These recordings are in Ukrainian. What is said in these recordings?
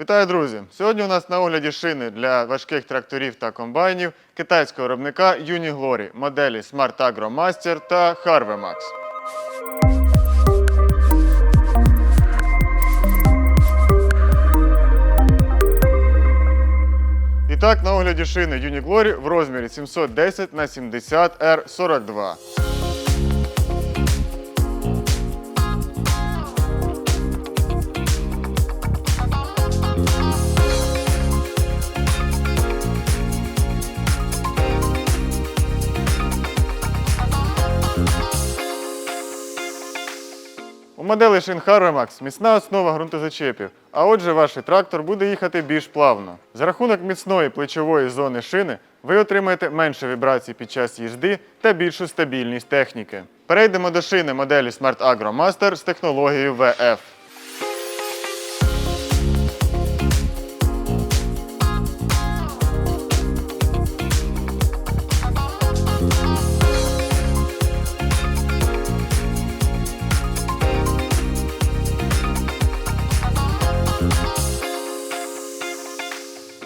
Вітаю, друзі! Сьогодні у нас на огляді шини для важких тракторів та комбайнів китайського виробника Uniglory моделі Smart Agro Master та Harvemax. І так, на огляді шини Uniglory в розмірі 710 на 70 R42. У моделі шин Harvemax міцна основа ґрунтозачепів, а отже ваш трактор буде їхати більш плавно. За рахунок міцної плечової зони шини ви отримаєте менше вібрацій під час їзди та більшу стабільність техніки. Перейдемо до шини моделі Smart Agro Master з технологією VF.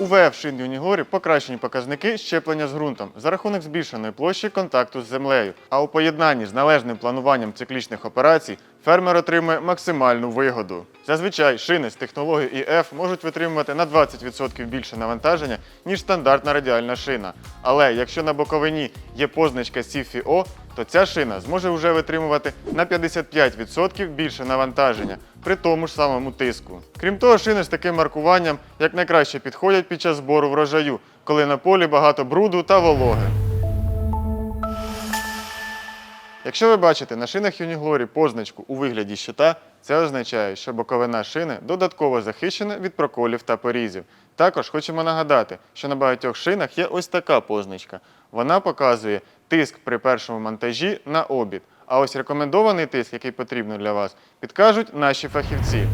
У ВФ шин Юнігорі покращені показники щеплення з ґрунтом за рахунок збільшеної площі контакту з землею. А у поєднанні з належним плануванням циклічних операцій фермер отримує максимальну вигоду. Зазвичай шини з технологією ІФ можуть витримувати на 20% більше навантаження, ніж стандартна радіальна шина. Але якщо на боковині є позначка CFO, то ця шина зможе вже витримувати на 55% більше навантаження при тому ж самому тиску. Крім того, шини з таким маркуванням як найкраще підходять під час збору врожаю, коли на полі багато бруду та вологи. Якщо ви бачите на шинах Юніглорі позначку у вигляді щита, це означає, що боковина шини додатково захищена від проколів та порізів. Також хочемо нагадати, що на багатьох шинах є ось така позначка. Вона показує тиск при першому монтажі на обід. А ось рекомендований тиск, який потрібен для вас, підкажуть наші фахівці.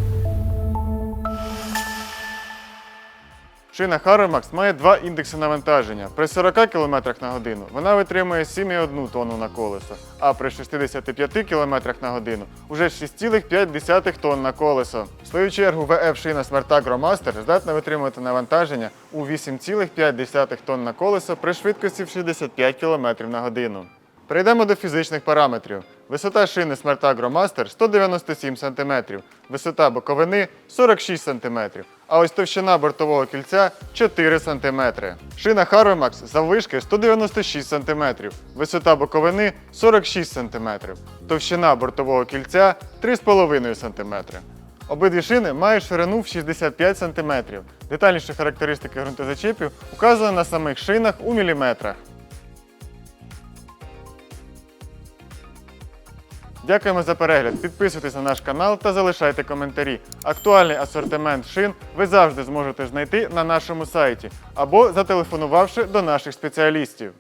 Шина Harvemax має два індекси навантаження. При 40 км на годину вона витримує 7,1 тонну на колесо, а при 65 км на годину уже 6,5 тонн на колесо. В свою чергу VF шина Smartagro Master здатна витримувати навантаження у 8,5 тонн на колесо при швидкості в 65 км на годину. Перейдемо до фізичних параметрів. Висота шини Smartagro Master 197 см, висота боковини 46 см, а ось товщина бортового кільця 4 см. Шина Harvemax заввишки 196 см, висота боковини 46 см, товщина бортового кільця 3,5 см. Обидві шини мають ширину в 65 см. Детальніші характеристики ґрунтозачепів указано на самих шинах у міліметрах. Дякуємо за перегляд. Підписуйтесь на наш канал та залишайте коментарі. Актуальний асортимент шин ви завжди зможете знайти на нашому сайті або зателефонувавши до наших спеціалістів.